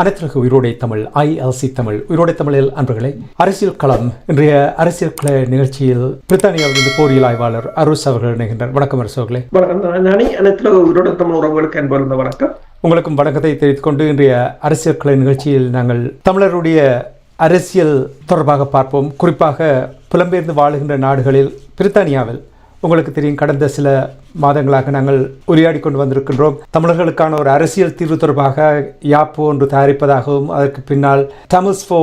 அனைத்துலக உயிரோடை தமிழ் ஐஎல்சி தமிழ் உயிரோடை தமிழில் அன்பர்களே அரசியல் களம் இன்றைய அரசியல் கள நிகழ்ச்சியில் பிரித்தானியாவிலிருந்து போரியல் ஆய்வாளர் அருஸ் அவர்கள் இணைகின்றார். வணக்கம் அரசு அவர்களே. வணக்கம். நானி அனைத்துல உயிரோட தமிழ் உறவுகளுக்கு அன்பார்ந்த வணக்கம். உங்களுக்கும் வணக்கத்தை தெரிவித்துக் கொண்டு இன்றைய அரசியல் கலை நிகழ்ச்சியில் நாங்கள் தமிழருடைய அரசியல் தொடர்பாக பார்ப்போம். குறிப்பாக புலம்பெயர்ந்து வாழுகின்ற நாடுகளில் பிரித்தானியாவில் உங்களுக்கு தெரியும் கடந்த சில மாதங்களாக நாங்கள் உரையாடி கொண்டு வந்திருக்கின்றோம். தமிழர்களுக்கான ஒரு அரசியல் தீர்வு தொடர்பாக யாப்போ ஒன்று தயாரிப்பதாகவும் அதற்கு பின்னால் தமிழ்ஸ் ஃபோ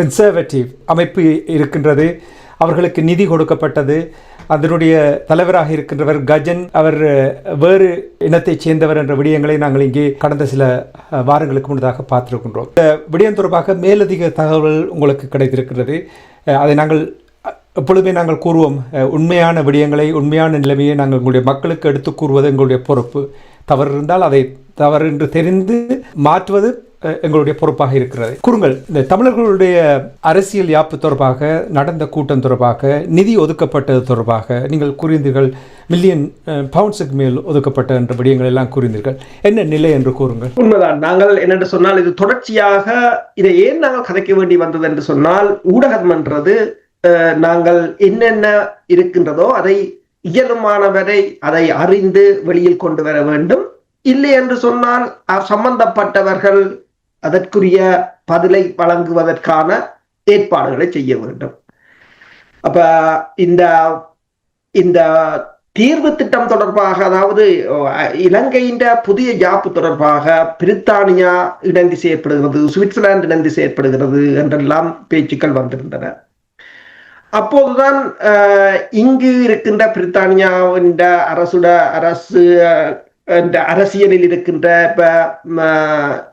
கன்சர்வேட்டிவ் அமைப்பு இருக்கின்றது. அவர்களுக்கு நிதி கொடுக்கப்பட்டது. அதனுடைய தலைவராக இருக்கின்றவர் கஜன். அவர் வேறு இனத்தைச் சேர்ந்தவர் என்ற விடயங்களை நாங்கள் இங்கே கடந்த சில வாரங்களுக்கு முன்னதாக பார்த்திருக்கின்றோம். இந்த விடயம் தொடர்பாக மேலதிக தகவல் உங்களுக்கு கிடைத்திருக்கிறது அதை நாங்கள் எப்பொழுதுமே நாங்கள் கூறுவோம் உண்மையான விடயங்களை உண்மையான நிலைமையை நாங்கள் உங்களுடைய மக்களுக்கு எடுத்து கூறுவது எங்களுடைய பொறுப்பு. தவறு இருந்தால் அதை தவறு என்று தெரிந்து மாற்றுவது எங்களுடைய பொறுப்பாக இருக்கிறது. கூறுங்கள் இந்த தமிழர்களுடைய அரசியல் யாப்பு தொடர்பாக நடந்த கூட்டம் தொடர்பாக நிதி ஒதுக்கப்பட்டது தொடர்பாக நீங்கள் கூறியிருந்தீர்கள் மில்லியன் பவுண்ட்ஸுக்கு மேல் ஒதுக்கப்பட்ட என்ற விடயங்கள் எல்லாம் கூறியிருந்தீர்கள் என்ன நிலை என்று கூறுங்கள்? உண்மைதான். நாங்கள் என்னென்று சொன்னால் இது தொடர்ச்சியாக இதை ஏன் நாங்கள் கதைக்க வேண்டி வந்தது என்று சொன்னால் ஊடகம் என்றது நாங்கள் என்னென்ன இருக்கின்றதோ அதை இயலுமானவரை அதை அறிந்து வெளியில் கொண்டு வர வேண்டும். இல்லை என்று சொன்னால் சம்பந்தப்பட்டவர்கள் அதற்குரிய பதிலை வழங்குவதற்கான ஏற்பாடுகளை செய்ய வேண்டும். அப்ப இந்த இந்த தீர்வு திட்டம் தொடர்பாக அதாவது இலங்கையின் புதிய ஜாப்பு தொடர்பாக பிரித்தானியா இணைந்து செயற்படுகிறது சுவிட்சர்லாந்து இணைந்து செயற்படுகிறது என்றெல்லாம் பேச்சுக்கள் வந்திருந்தன. அப்போதுதான் இங்கு இருக்கின்ற பிரித்தானியாவின் அரசுட அரசு இந்த அரசியலில் இருக்கின்ற இப்ப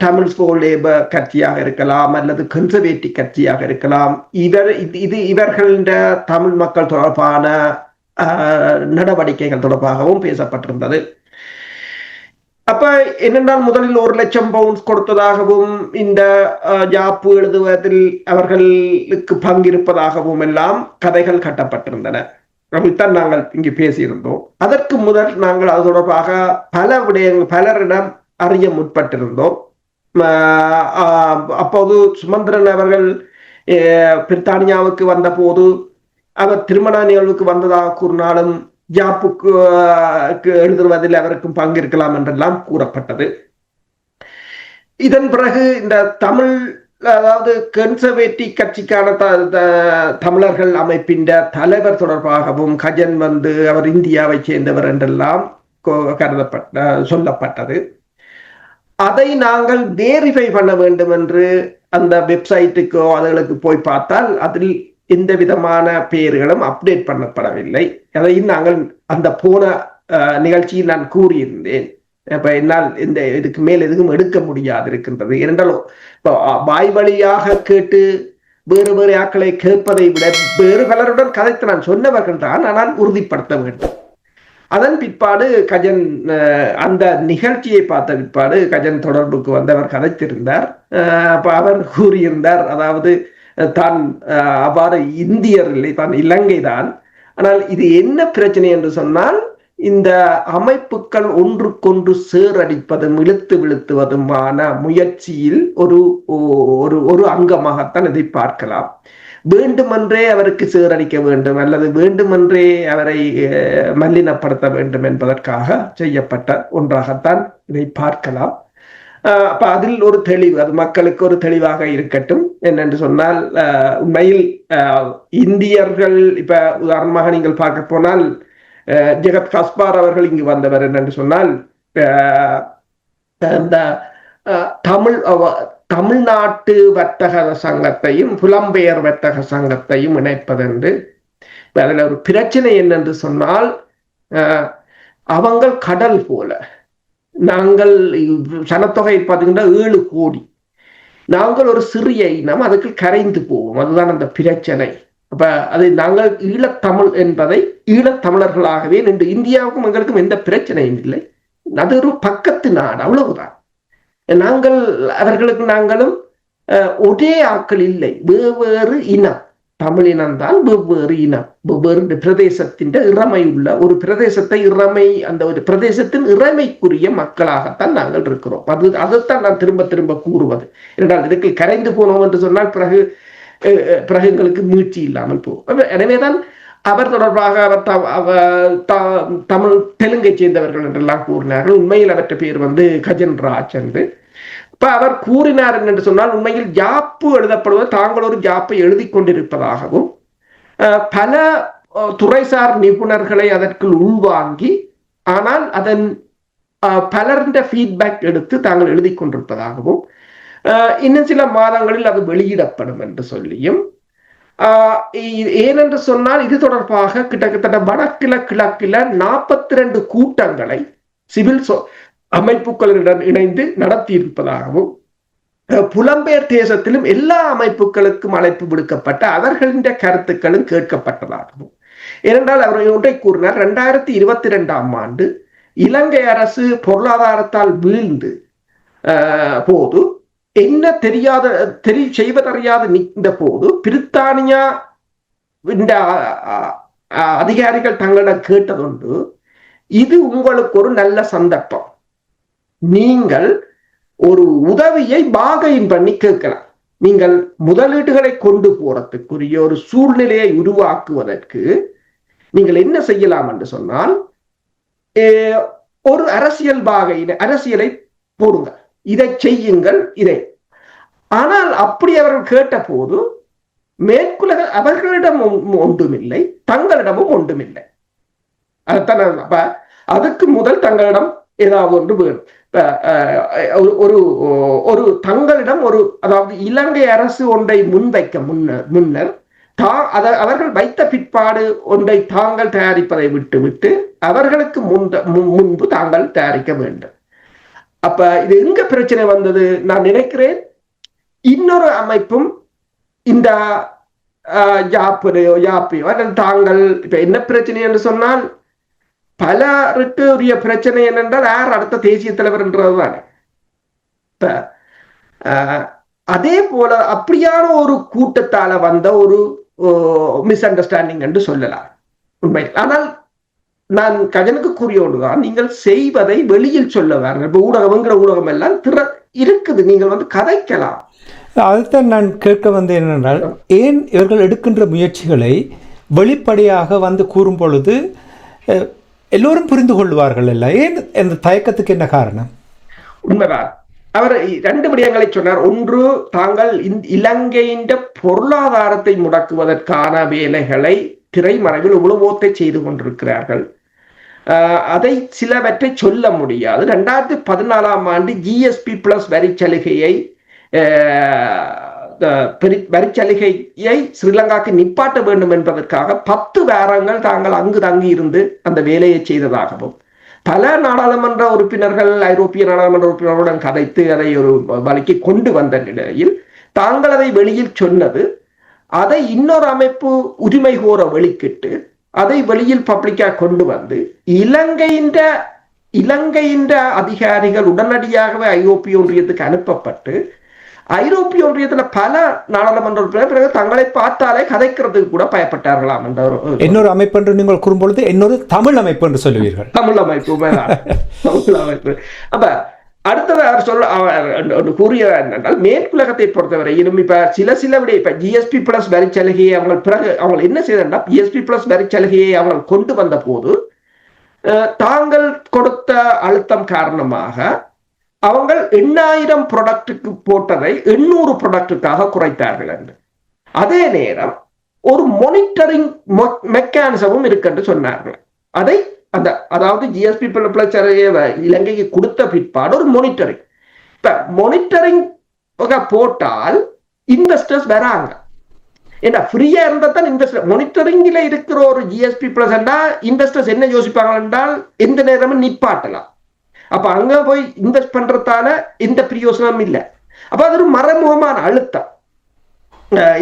தமிழ் ஃபோர் லேபர் கட்சியாக இருக்கலாம் அல்லது கன்சர்வேட்டிவ் கட்சியாக இருக்கலாம். இவர் இது இது இவர்களின் தமிழ் மக்கள் தொடர்பான நடவடிக்கைகள் தொடர்பாகவும் பேசப்பட்டிருந்தது. அப்ப என்னென்றால் முதலில் ஒரு லட்சம் பவுண்ட்ஸ் கொடுத்ததாகவும் இந்த ஜாப்பு எழுதுவதில் அவர்களுக்கு பங்கிருப்பதாகவும் எல்லாம் கதைகள் கட்டப்பட்டிருந்தன. அப்படித்தான் நாங்கள் இங்கு பேசியிருந்தோம். அதற்கு முதல் நாங்கள் அது தொடர்பாக பல விடயங்கள் பலரிடம் அறிய முற்பட்டிருந்தோம். ஆஹ் அப்போது சுமந்திரன் அவர்கள் அஹ், பிரித்தானியாவுக்கு வந்தபோது அவர் திருமண நிகழ்வுக்கு வந்ததாக கூறினாலும் ஜாப்புக்கு எழுதுவதில் அவருக்கும் பங்கு இருக்கலாம் என்றெல்லாம் கூறப்பட்டது. இதன் பிறகு இந்த தமிழ் அதாவது கன்சர்வேட்டிவ் கட்சிக்கான த- த- தமிழர்கள் அமைப்பின் தலைவர் தொடர்பாகவும் கஜன் வந்து அவர் இந்தியாவை சேர்ந்தவர் என்றெல்லாம் கருதப்பட்ட சொல்லப்பட்டது. அதை நாங்கள் வேரிஃபை பண்ண வேண்டும் என்று அந்த வெப்சைட்டுக்கோ அதுகளுக்கு போய் பார்த்தால் அதில் எந்த விதமான பெயர்களும் அப்டேட் பண்ணப்படவில்லை. அதையும் நாங்கள் அந்த போன அஹ், நிகழ்ச்சியில் நான் கூறியிருந்தேன். அப்ப என்னால் இந்த இதுக்கு மேல் எதுவும் எடுக்க முடியாது இருக்கின்றது இரண்டாலும் இப்போ வாய் வழியாக கேட்டு வேறு வேறு ஆக்களை கேட்பதை விட வேறு பலருடன் கதைத்து நான் சொன்னவர்கள் தான் ஆனால் உறுதிப்படுத்த வேண்டும். அதன் பிற்பாடு கஜன் அஹ், அந்த நிகழ்ச்சியை பார்த்த பிற்பாடு கஜன் தொடர்புக்கு வந்தவர் கதைத்திருந்தார். அஹ், அப்ப அவர் கூறியிருந்தார் அதாவது தான் அவ்வாறு இந்தியர் இல்லை தான் இலங்கை தான். ஆனால் இது என்ன பிரச்சனை என்று சொன்னால் இந்த அமைப்புகள் ஒன்றுக்கொன்று சேரடிப்பதும் இழுத்து விழுத்துவதுமான முயற்சியில் ஒரு ஒரு ஒரு அங்கமாகத்தான் இதை பார்க்கலாம். வேண்டுமென்றே அவருக்கு சீரடிக்க வேண்டும் அல்லது வேண்டுமென்றே அவரை அஹ், மல்லினப்படுத்த வேண்டும் என்பதற்காக செய்யப்பட்ட ஒன்றாகத்தான் இதை பார்க்கலாம். அப்ப அதில் ஒரு தெளிவு அது மக்களுக்கு ஒரு தெளிவாக இருக்கட்டும். என்னென்று சொன்னால் உண்மையில் இந்தியர்கள் இப்ப உதாரணமாக நீங்கள் பார்க்க போனால் அஹ், ஜெகத் கஸ்பார் அவர்கள் இங்கு வந்தவர் என்னென்று சொன்னால் இந்த அஹ், தமிழ் தமிழ்நாட்டு வர்த்தக சங்கத்தையும் புலம்பெயர் வர்த்தக சங்கத்தையும் இணைப்பதென்று. அதில் ஒரு பிரச்சனை என்னென்று சொன்னால் அஹ், அவங்கள் கடல் போல. நாங்கள் சனத்தொகை பார்த்தீங்கன்னா ஏழு கோடி. நாங்கள் ஒரு சிறிய இனம் அதுக்கு கரைந்து போவோம். அதுதான் அந்த பிரச்சனை. அப்ப அது நாங்கள் ஈழத்தமிழ் என்பதை ஈழத்தமிழர்களாகவே நின்று இந்தியாவுக்கும் எங்களுக்கும் எந்த பிரச்சனையும் இல்லை. அது ஒரு பக்கத்து நாடு அவ்வளவுதான். நாங்கள் அவர்களுக்கு நாங்களும் அஹ், ஒரே ஆக்கள் இல்லை. வெவ்வேறு இனம். தமிழினம்தான் வெவ்வேறு இனம் வெவ்வேறு பிரதேசத்தின் இறமை உள்ள ஒரு பிரதேசத்தை இறமை அந்த ஒரு பிரதேசத்தின் இறைமைக்குரிய மக்களாகத்தான் நாங்கள் இருக்கிறோம். அது அதைத்தான் நான் திரும்ப திரும்ப கூறுவது. என்றால் இதுக்கு கரைந்து போனோம் என்று சொன்னால் பிறகு அஹ், பிறகு எங்களுக்கு மீட்சி இல்லாமல் போகும். எனவேதான் அவர் தொடர்பாக அவர் த- த- தமிழ் தெலுங்கை சேர்ந்தவர்கள் என்றெல்லாம் கூறினார்கள். உண்மையில் அவற்ற பேர் வந்து கஜன் ராஜ் என்று. இப்ப அவர் கூறினார் என்று சொன்னால் உண்மையில் ஜாப்பு எழுதப்படுவது தாங்கள் ஒரு ஜாப்பை எழுதி கொண்டிருப்பதாகவும் பல துறைசார் நிபுணர்களை அதற்குள் உள்வாங்கி ஆனால் அதன் பலர்ந்த ஃபீட்பேக் எடுத்து தாங்கள் எழுதி கொண்டிருப்பதாகவும் இன்னும் சில மாதங்களில் அது வெளியிடப்படும் என்று சொல்லியும் ஆஹ் ஏனென்று சொன்னால் இது தொடர்பாக கிட்டத்தட்ட வடக்கில கிழக்கில நாற்பத்தி ரெண்டு கூட்டங்களை சிவில் சொ- அமைப்புகளுடன் இணைந்து நடத்தி இருப்பதாகவும் புலம்பெயர் தேசத்திலும் எல்லா அமைப்புகளுக்கும் அழைப்பு விடுக்கப்பட்ட அவர்களின் கருத்துக்களும் கேட்கப்பட்டதாகவும். ஏனென்றால் அவர் ஒன்றை கூறினார் இரண்டாயிரத்தி இருபத்தி ரெண்டாம் ஆண்டு இலங்கை அரசு பொருளாதாரத்தால் வீழ்ந்து போது என்ன தெரியாத தெரி செய்வதறியாத நின்ற போது பிரித்தானியா இந்த அதிகாரிகள் தங்களிடம் கேட்டதுண்டு இது உங்களுக்கு ஒரு நல்ல சந்தர்ப்பம். நீங்கள் ஒரு உதவியை பாகையின் பண்ணி கேட்கலாம். நீங்கள் முதலீடுகளை கொண்டு போறதுக்குரிய ஒரு சூழ்நிலையை உருவாக்குவதற்கு நீங்கள் என்ன செய்யலாம் என்று சொன்னால் ஒரு அரசியல் பாகையின அரசியலை போடுங்க இதை செய்யுங்கள் இதை. ஆனால் அப்படி அவர்கள் கேட்ட போது மேற்குலக அவர்களிடம் ஒன்றுமில்லை தங்களிடமும் ஒன்றுமில்லை. அதுதான் அப்ப அதுக்கு முதல் தங்களிடம் ஏதாவது ஒன்று வேணும். ஒரு- ஒரு ஒரு தங்களிடம் ஒரு அதாவது இலங்கை அரசு ஒன்றை முன்வைக்க முன்னர் முன்னர் தா அத அவர்கள் வைத்த பிற்பாடு ஒன்றை தாங்கள் தயாரிப்பதை விட்டு விட்டு அவர்களுக்கு முந்த முன்பு தாங்கள் தயாரிக்க வேண்டும். அப்ப இது எங்க பிரச்சனை வந்தது? நான் நினைக்கிறேன் இன்னொரு அமைப்பும் இந்த ஆஹ், யாப்பையோ தாங்கள் இப்ப என்ன பிரச்சனை என்று சொன்னால் பலருக்கு உரிய பிரச்சனை என்னென்றால் யார் அடுத்த தேசிய தலைவர் என்றதுதான் இப்ப அதே போல அப்படியான ஒரு கூட்டத்தால வந்த ஒரு மிஸ் அண்டர்ஸ்டாண்டிங் என்று சொல்லலாம். உண்மை ஆனால் நான் கஜனுக்கு கூறிய ஒன்றுதான் நீங்கள் செய்வதை வெளியில் சொல்ல வேறு இப்ப ஊடகம்ங்கிற ஊடகம் எல்லாம் திற இருக்குது. நீங்கள் வந்து கதைக்கலாம். அதுதான் நான் கேட்க வந்தேன் என்னென்றால் ஏன் இவர்கள் எடுக்கின்ற முயற்சிகளை வெளிப்படையாக வந்து கூறும் பொழுது எல்லோரும் புரிந்து கொள்வார்கள் அல்ல. ஏன் இந்த தயக்கத்துக்கு என்ன காரணம்? உண்மைதான். அவர் ரெண்டு விடயங்களை சொன்னார். ஒன்று தாங்கள் இந்த இலங்கையின் பொருளாதாரத்தை முடக்குவதற்கான வேலைகளை திரைமறைவில் உழுவோத்தை செய்து கொண்டிருக்கிறார்கள். ஆஹ் அதை சிலவற்றை சொல்ல முடியாது. ரெண்டாயிரத்தி பதினாலாம் ஆண்டு ஜிஎஸ்பி பிளஸ் வரி சலுகையை வரிச்சலுகையை ஸ்ரீலங்காக்கு நிப்பாட்ட வேண்டும் என்பதற்காக பத்து வாரங்கள் தாங்கள் அங்கு தங்கி இருந்து அந்த வேலையை செய்ததாகவும் பல நாடாளுமன்ற உறுப்பினர்கள் ஐரோப்பிய நாடாளுமன்ற உறுப்பினர்களுடன் கதைத்து அதை ஒரு வழிக்கு கொண்டு வந்த நிலையில் தாங்கள் அதை வெளியில் சொன்னது அதை இன்னொரு அமைப்பு உரிமை கோர வெளிக்கிட்டு அதை வெளியில் பப்ளிக்காக கொண்டு வந்து இலங்கையின் இலங்கையின் அதிகாரிகள் உடனடியாகவே ஐரோப்பிய ஒன்றியத்துக்கு அனுப்பப்பட்டு ஐரோப்பிய ஒன்றியத்துல பல நாடாளுமன்ற உறுப்பினர் பிறகு தங்களை பார்த்தாலே கதைக்கிறதுக்கு கூட பயப்பட்டார்களாம் என்ற இன்னொரு அமைப்பு என்று நீங்கள் கூறும்பொழுது இன்னொரு தமிழ் அமைப்பு என்று சொல்லுவீர்கள். தமிழ் அமைப்பு. தமிழ் அமைப்பு. அப்ப அடுத்தது அவர் சொல்ல கூறிய என்னென்றால் மேற்குலகத்தை பொறுத்தவரை இன்னும் இப்ப சில சில விட இப்ப ஜிஎஸ்பி பிளஸ் வரி சலுகையை அவங்க பிறகு அவங்க என்ன செய்யறா ஜிஎஸ்பி பிளஸ் வரி சலுகையை அவங்க கொண்டு வந்த போது தாங்கள் கொடுத்த அழுத்தம் காரணமாக அவங்கள் எண்ணாயிரம் ப்ராடக்ட்டுக்கு போட்டதை எண்ணூறு ப்ராடக்டுக்காக குறைத்தார்கள் என்று. அதே நேரம் ஒரு மானிட்டரிங் மெக்கானிசமும் இருக்குன்னு சொன்னார்கள். அதை அந்த அதாவது ஜிஎஸ்பி பிளஸ் இலங்கைக்கு கொடுத்த பிற்பாடு ஒரு மானிட்டரிங் இப்ப மானிட்டரிங் போட்டால் இன்வெஸ்டர்ஸ் வராங்க. ஏன்னா ஃப்ரீயா இருந்தா தான் இன்வெஸ்டர் மானிட்டரிங்ல இருக்கிற ஒரு ஜிஎஸ்பி பிளஸ் இன்வெஸ்டர்ஸ் என்ன யோசிப்பாங்க என்றால் எந்த நேரமும் நிப்பாட்டலாம். அப்ப அங்க போய் இன்வெஸ்ட் பண்றதால எந்த பிரயோசனமும் இல்லை. அப்ப அது ஒரு மறைமுகமான அழுத்தம்.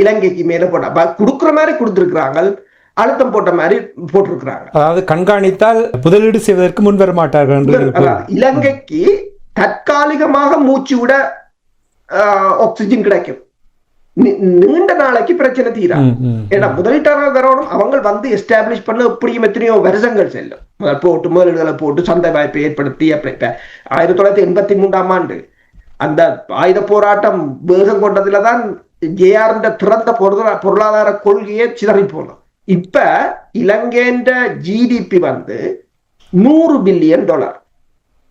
இலங்கைக்கு மேல போட்டா கொடுக்குற மாதிரி கொடுத்துருக்குறாங்க. அழுத்தம் போட்ட மாதிரி போட்டிருக்கிறாங்க. அதாவது கண்காணித்தால் முதலீடு செய்வதற்கு முன் வர மாட்டார்கள் இலங்கைக்கு தற்காலிகமாக மூச்சு விட ஆக்சிஜன் கிடைக்கும். நீண்ட நாளைக்கு பிரச்சனை தீரா. ஏன்னா முதலீட்டாளர்கள் வரணும் அவங்க வந்து எஸ்டாப்ளிஷ் பண்ண எப்படியும் எத்தனையோ வருஷங்கள் செல்லும். போட்டு முதலீடுகளை போட்டு சந்தை வாய்ப்பை ஏற்படுத்தி அப்படி இப்ப ஆயிரத்தி தொள்ளாயிரத்தி எண்பத்தி மூன்றாம் ஆண்டு. அந்த ஆயுத போராட்டம் வேகம் கொண்டதுல தான் ஜேஆர் திறந்த பொருளா- பொருளாதார கொள்கையே சிதறி போனோம் இப்ப இலங்கைன்ற ஜிடிபி வந்து நூறு பில்லியன் டாலர்.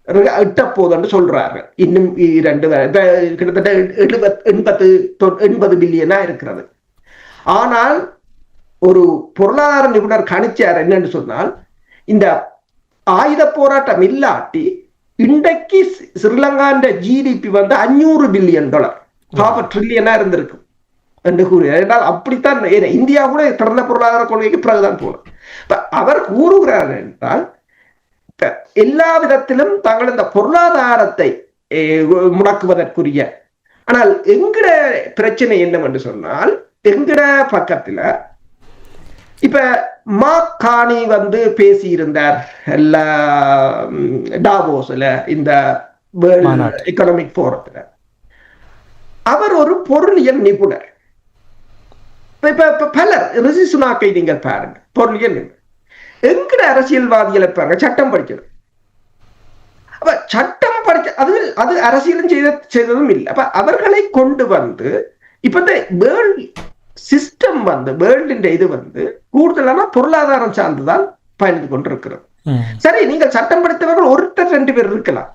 எட்டப்போதுன்னு சொல்றாரு. இன்னும் இரண்டு கிட்டத்தட்ட எழுபத் எண்பது தொ- எண்பது பில்லியனா இருக்கிறது. ஆனால் ஒரு பொருளாதார நிபுணர் கணிச்சார் என்னன்னு சொன்னால் இந்த ஆயுத போராட்டம் இல்லாட்டி இன்றைக்கு சி- ஸ்ரீலங்கான்ற ஜிடிபி வந்து அஞ்சூறு பில்லியன் டாலர் ஹாஃப் ட்ரில்லியனா இருந்திருக்கும். என்று கூறுகிறார். என்றால் அப்படித்தான் இந்தியா கூட திறந்த பொருளாதார கொள்கைக்கு பிறகுதான் போகும் அவர் கூறுகிறார் என்றால் இப்ப எல்லா விதத்திலும் தாங்கள் இந்த பொருளாதாரத்தை முடக்குவதற்குரிய. ஆனால் எங்கட பிரச்சனை என்னவென்று சொன்னால் எங்கட பக்கத்துல இப்ப மாக்காணி வந்து பேசியிருந்தார் எல்லா ம், டாவோஸ்ல இந்த. எக்கனாமிக் போரத்துல அவர் ஒரு பொருளியல் நிபுணர். இப்ப பலர் ரிஷி சுனாக்கை நீங்கள் பாருங்க பொருளியல் நிபுணர். எங்கட அரசியல்வாதிகளை பாருங்க சட்டம் படிக்கிறது அப்ப சட்டம் படிச்ச அது அது அரசியலும் செய்த செய்ததும் இல்லை. அப்ப அவர்களை கொண்டு வந்து இப்ப இந்த வேர்ல்ட் சிஸ்டம் வந்து வேர்ல்டின் இது வந்து கூடுதலான பொருளாதாரம் சார்ந்துதான் பயணித்து கொண்டிருக்கிறது. சரி நீங்கள் சட்டம் படித்தவர்கள் ஒருத்தர் ரெண்டு பேர் இருக்கலாம்.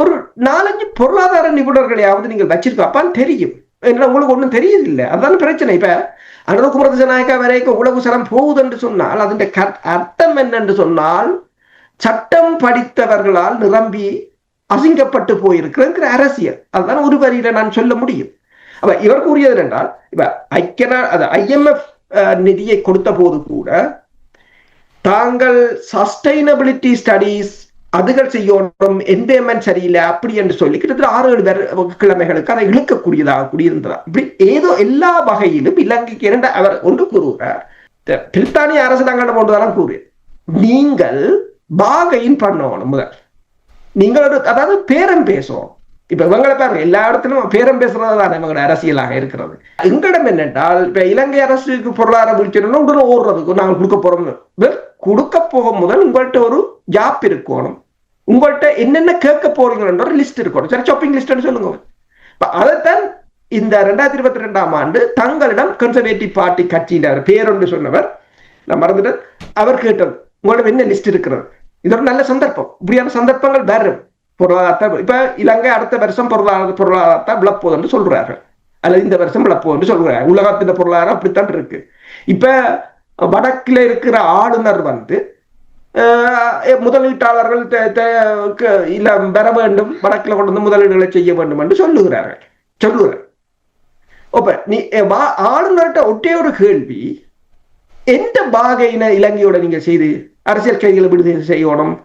ஒரு நாலஞ்சு பொருளாதார நிபுணர்களையாவது நீங்கள் வச்சிருக்க அப்பான்னு தெரியும். என்ன உங்களுக்கு ஒண்ணும் தெரியுது இல்ல அதான் பிரச்சனை. இப்ப அனுரகுமார திசநாயக்கா வரைக்கும் உலகு சரம் போகுது என்று சொன்னால் அதன் அர்த்தம் என்னென்று சொன்னால் சட்டம் படித்தவர்களால் நிரம்பி அசிங்கப்பட்டு போயிருக்கிற அரசியல். அதுதான் ஒரு வரியில நான் சொல்ல முடியும். அப்ப இவர் கூறியது என்றால் இப்ப ஐக்கிய அது ஐஎம்எஃப் நிதியை கொடுத்த போது கூட தாங்கள் சஸ்டைனபிலிட்டி ஸ்டடீஸ் அதுகள் செய்யணும் என்வேமெண்ட் சரியில்லை அப்படி என்று சொல்லி கிட்டத்தட்ட ஆறு ஏழு பேர் கிழமைகளுக்கு அதை இழுக்கக்கூடியதாக கூடியிருந்ததா. இப்படி ஏதோ எல்லா வகையிலும் இலங்கைக்கு இரண்ட அவர் ஒன்று கூறுகிறார். பிரித்தானிய அரசு நாங்கள் ஒன்றுதான் கூறு. நீங்கள் பாகையின் பண்ணணும் முதல். நீங்கள் ஒரு அதாவது பேரம் பேசுவோம் இப்ப இவங்களை பாருங்க எல்லா இடத்திலும் பேரம் பேசுறது தான் இவங்களோட அரசியலாக இருக்கிறது. எங்களிடம் என்னென்றால் இப்ப இலங்கை அரசுக்கு பொருளாதார வீழ்ச்சினா உடனே ஓடுறதுக்கு நாங்கள் கொடுக்க போறோம் கொடுக்க போகும் முதல் உங்கள்கிட்ட ஒரு ஜாப் இருக்கணும். உங்கள்கிட்ட என்னென்ன கேட்க போறீங்கன்ற ஒரு லிஸ்ட் இருக்கணும். சரி ஷாப்பிங் லிஸ்ட்னு சொல்லுங்க இப்ப அதைத்தான் இந்த ரெண்டாயிரத்தி இருபத்தி ரெண்டாம் ஆண்டு தங்களிடம் கன்சர்வேட்டிவ் பார்ட்டி கட்சியினர் பேரொன்று சொன்னவர் நான் மறந்துட்டேன் அவர் கேட்டது. உங்களிடம் என்ன லிஸ்ட் இருக்கிறது? இது ஒரு நல்ல சந்தர்ப்பம். இப்படியான சந்தர்ப்பங்கள் வேறு பொருளாதாரத்தை இப்ப இலங்கை அடுத்த வருஷம் பொருளாதார பொருளாதாரத்தை விழப்போகுதுன்னு சொல்றாரு அல்லது இந்த வருஷம் விழப்போகுதுன்னு சொல்றாரு உலகத்தின் பொருளாதாரம் அப்படித்தான் இருக்கு. இப்ப வடக்கில் இருக்கிற ஆளுநர் வந்து முதலீட்டாளர்கள் இல்ல பெற வேண்டும். வடக்கில் கொண்டு வந்து முதலீடுகளை செய்ய வேண்டும் என்று சொல்லுகிறார்கள். சொல்லுகிறார். அப்ப நீ வா- ஆளுநர்கிட்ட ஒட்டே ஒரு கேள்வி. எந்த பாகையின இலங்கையோட நீங்க செய்து அரசியல் கைகளை விடுதலை செய்யணும்?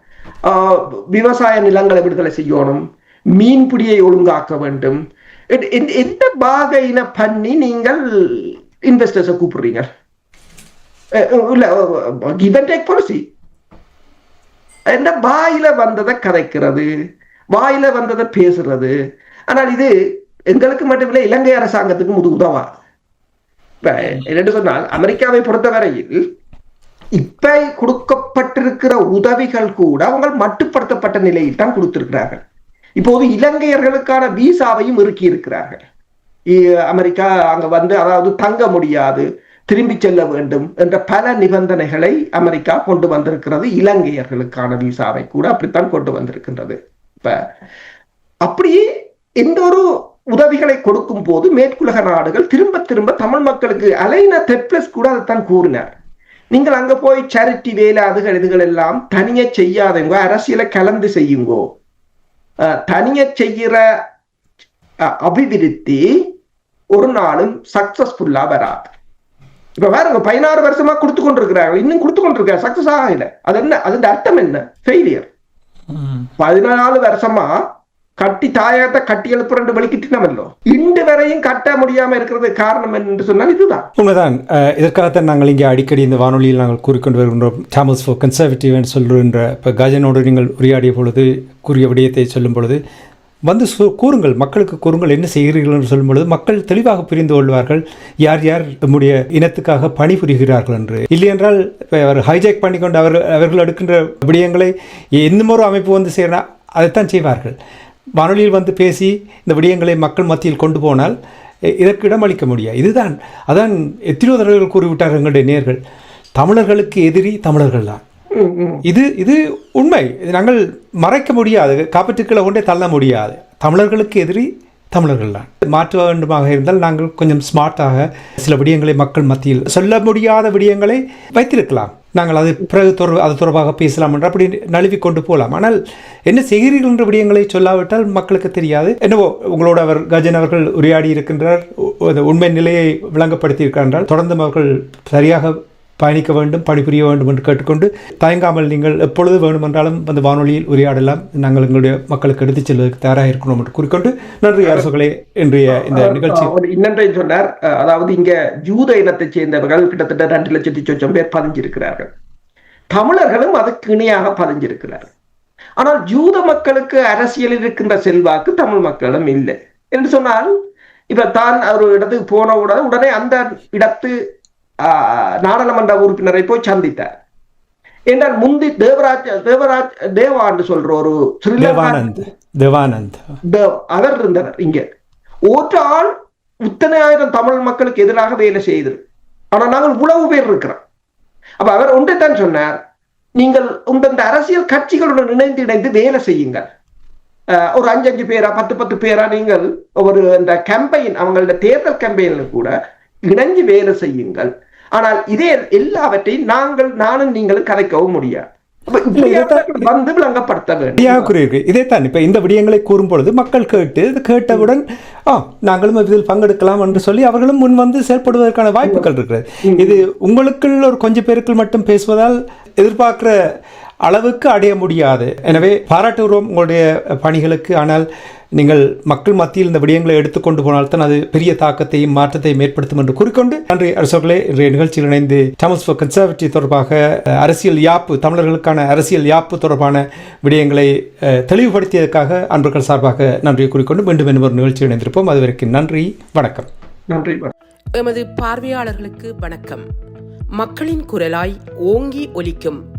விவசாய நிலங்களை விடுதலை செய்யணும் மீன்பிடியை ஒழுங்காக்க வேண்டும். எந்த- பாகையின பண்ணி நீங்கள் இன்வெஸ்டர்ஸை கூப்பிடுறீங்க? கிவ் அண்ட் டேக் பாலிசி என்ன வாயில வந்ததை கதைக்கிறது வாயில வந்ததை பேசுறது. ஆனால் இது எங்களுக்கு மட்டுமில்லை இலங்கை அரசாங்கத்துக்கும் இது உதவா இப்ப என்னென்று சொன்னால் அமெரிக்காவை பொறுத்தவரையில் இப்ப கொடுக்கப்பட்டிருக்கிற உதவிகள் கூட அவங்க மட்டுப்படுத்தப்பட்ட நிலையில் தான் கொடுத்திருக்கிறார்கள். இப்போது இலங்கையர்களுக்கான விசாவையும் இறுக்கி இருக்கிறார்கள் இ- அமெரிக்கா அங்க வந்து அதாவது தங்க முடியாது திரும்பி செல்ல வேண்டும் என்ற பல நிபந்தனைகளை அமெரிக்கா கொண்டு வந்திருக்கிறது. இலங்கையர்களுக்கான விசாவை கூட அப்படித்தான் கொண்டு வந்திருக்கின்றது. இப்ப அப்படியே எந்த ஒரு உதவிகளை கொடுக்கும் போது மேற்குலக நாடுகள் திரும்ப திரும்ப தமிழ் மக்களுக்கு அலைனா தெப்ளஸ் கூட அதைத்தான் கூறினார். நீங்கள் அங்க போய் சேரிட்டி வேலை அதுகள் இதுகள் எல்லாம் தனியே செய்யாதவங்க அரசியலை கலந்து செய்யுங்கோ. தனியே செய்கிற அபிவிருத்தி ஒரு நாளும் சக்சஸ்ஃபுல்லா வராது. இப்ப பாருங்க பதினாறு வருஷமா கொடுத்து கொண்டிருக்கிறாங்க. இன்னும் கொடுத்து கொண்டிருக்காங்க. சக்சஸ் ஆகல. அது என்ன? அதன் அர்த்தம் என்ன? ஃபெயிலியர். பதினாலு வருஷமா கட்டி தாயகத்தை கட்டி எழுப்புறண்டு வெளிக்கிட்டினமல்லோ இன்று வரையும் கட்ட முடியாம இருக்கிறது காரணம் என்று சொன்னால் இதுதான். உண்மைதான். இதற்காகத்தான் நாங்கள் இங்கே அடிக்கடி இந்த வானொலியில் நாங்கள் கூறிக்கொண்டு வருகின்றோம். தாமஸ் ஃபார் கன்சர்வேட்டிவ் என்று சொல்கின்ற இப்போ கஜனோடு நீங்கள் உரையாடிய பொழுது கூறிய விடயத்தை சொல்லும் பொழுது வந்து சு- கூறுங்கள் மக்களுக்கு கூறுங்கள் என்ன செய்கிறீர்கள் என்று சொல்லும் பொழுது மக்கள் தெளிவாக புரிந்து கொள்வார்கள் யார் யார் நம்முடைய இனத்துக்காக பணிபுரிகிறார்கள் என்று. இல்லையென்றால் இப்போ அவர் ஹைஜாக் பண்ணிக்கொண்டு அவர் அவர்கள் எடுக்கின்ற விடயங்களை இன்னும் ஒரு அமைப்பு வந்து செய்யறா அதைத்தான் செய்வார்கள். வானொலியில் வந்து பேசி இந்த விடயங்களை மக்கள் மத்தியில் கொண்டு போனால் இதற்கு இடமளிக்க முடியாது. இதுதான். அதான் எத்தனையோ தடவைகள் கூறிவிட்டார்கள் எங்களுடைய நேர்கள். தமிழர்களுக்கு எதிரி தமிழர்கள் தான். இது இது உண்மை. இது நாங்கள் மறைக்க முடியாது. காப்பீட்டுக்களை கொண்டே தள்ள முடியாது. தமிழர்களுக்கு எதிரி தமிழர்கள் தான். மாற்ற வேண்டுமாக இருந்தால் நாங்கள் கொஞ்சம் ஸ்மார்ட்டாக சில விடயங்களை மக்கள் மத்தியில் சொல்ல முடியாத விடயங்களை வைத்திருக்கலாம். நாங்கள் அது பிறகு தொடர் அது தொடர்பாக பேசலாம் என்று அப்படி நழுவி கொண்டு போகலாம். ஆனால் என்ன செய்கிறீர்கள் என்ற விடயங்களை சொல்லாவிட்டால் மக்களுக்கு தெரியாது. என்னவோ உங்களோட அவர் கஜன் அவர்கள் உரையாடி இருக்கின்றார். உண்மை நிலையை விளங்கப்படுத்தியிருக்கின்றால் தொடர்ந்தும் அவர்கள் சரியாக பயணிக்க வேண்டும் பணிபுரிய வேண்டும் என்று கேட்டுக்கொண்டு தயங்காமல் நீங்கள் எப்பொழுது வேண்டுமென்றாலும் அந்த வானொலியில் உரையாடலாம். நாங்கள் எங்களுடைய மக்களுக்கு எடுத்துச் செல்வதற்கு தயாராக இருக்கிறோம் என்று கூறிக்கொண்டு நன்றி அரசுகளே. இன்றைய இந்த நிகழ்ச்சி ஒரு இன்னொன்றையும் சொன்னார். அதாவது இங்க ஜூத இனத்தைச் சேர்ந்தவர்கள் கிட்டத்தட்ட ரெண்டு லட்சத்தி சொச்சம் பேர் பதிஞ்சிருக்கிறார்கள். தமிழர்களும் அதுக்கு இணையாக பதிஞ்சிருக்கிறார்கள். ஆனால் ஜூத மக்களுக்கு அரசியலில் இருக்கின்ற செல்வாக்கு தமிழ் மக்களும் இல்லை. என்று சொன்னால் இப்ப தான் ஒரு இடத்துக்கு போன உடனே உடனே அந்த இடத்து நாடாளுமன்ற உறுப்பினரை போய் சந்தித்தார். என்றால் முந்தி தேவராஜ் தேவராஜ் தேவா என்று சொல்ற ஒரு தேவானந்த் தேவானந்த். அவர் இருந்தவர் இங்க. ஒரு ஆள் இத்தனை ஆயிரம் தமிழ் மக்களுக்கு எதிராக வேலை செய்து ஆனா நாங்கள் இவ்வளவு பேர் இருக்கிறோம். அப்ப அவர் ஒன்றைத்தான் சொன்னார் நீங்கள் இந்த அரசியல் கட்சிகளுடன் இணைந்து இணைந்து வேலை செய்யுங்கள். ஒரு அஞ்சு அஞ்சு பேரா பத்து பத்து பேரா நீங்கள் ஒரு இந்த கேம்பெயின் அவங்களோட தேர்தல் கேம்பெயின்ல கூட இணைஞ்சு வேலை செய்யுங்கள். ஆனால் இதே எல்லாவற்றையும் நாங்கள் நானும் நீங்களும் கதைக்கவும் முடியாது. அப்ப இப்படியானவர்கள் வந்து விளங்கப்படுத்த வேண்டும். சரியாக கூறியிருக்கு இதைத்தான். இப்போ இந்த விடயங்களை கூறும் பொழுது மக்கள் கேட்டு கேட்டவுடன் ஆ நாங்களும் இதில் பங்கெடுக்கலாம் என்று சொல்லி அவர்களும் முன் வந்து செயல்படுவதற்கான வாய்ப்புகள் இருக்கிறது. இது உங்களுக்குள் ஒரு கொஞ்சம் பேருக்குள் மட்டும் பேசுவதால் எதிர்பார்க்கிற அளவுக்கு அடைய முடியாது. எனவே பாராட்டுகிறோம் உங்களுடைய பணிகளுக்கு. ஆனால் நீங்கள் மக்கள் மத்தியில் இந்த விடயங்களை எடுத்துக்கொண்டு போனால்தான் அது பெரிய தாக்கத்தையும் மாற்றத்தையும் ஏற்படுத்தும் என்று கூறிக்கொண்டு நன்றி அரசர்களே. இன்றைய நிகழ்ச்சியில் இணைந்து தமிழ்ஸ் ஃபார் கன்சர்வேட்டிவ் தொடர்பாக அரசியல் யாப்பு தமிழர்களுக்கான அரசியல் யாப்பு தொடர்பான விடயங்களை தெளிவுபடுத்தியதற்காக அன்பர்கள் சார்பாக நன்றி கூறிக்கொண்டு மீண்டும் ஒரு நிகழ்ச்சியில் இணைந்திருப்போம். அதுவரைக்கும் நன்றி வணக்கம். நன்றி எமது பார்வையாளர்களுக்கு வணக்கம். மக்களின் குரலாய் ஓங்கி ஒலிக்கும்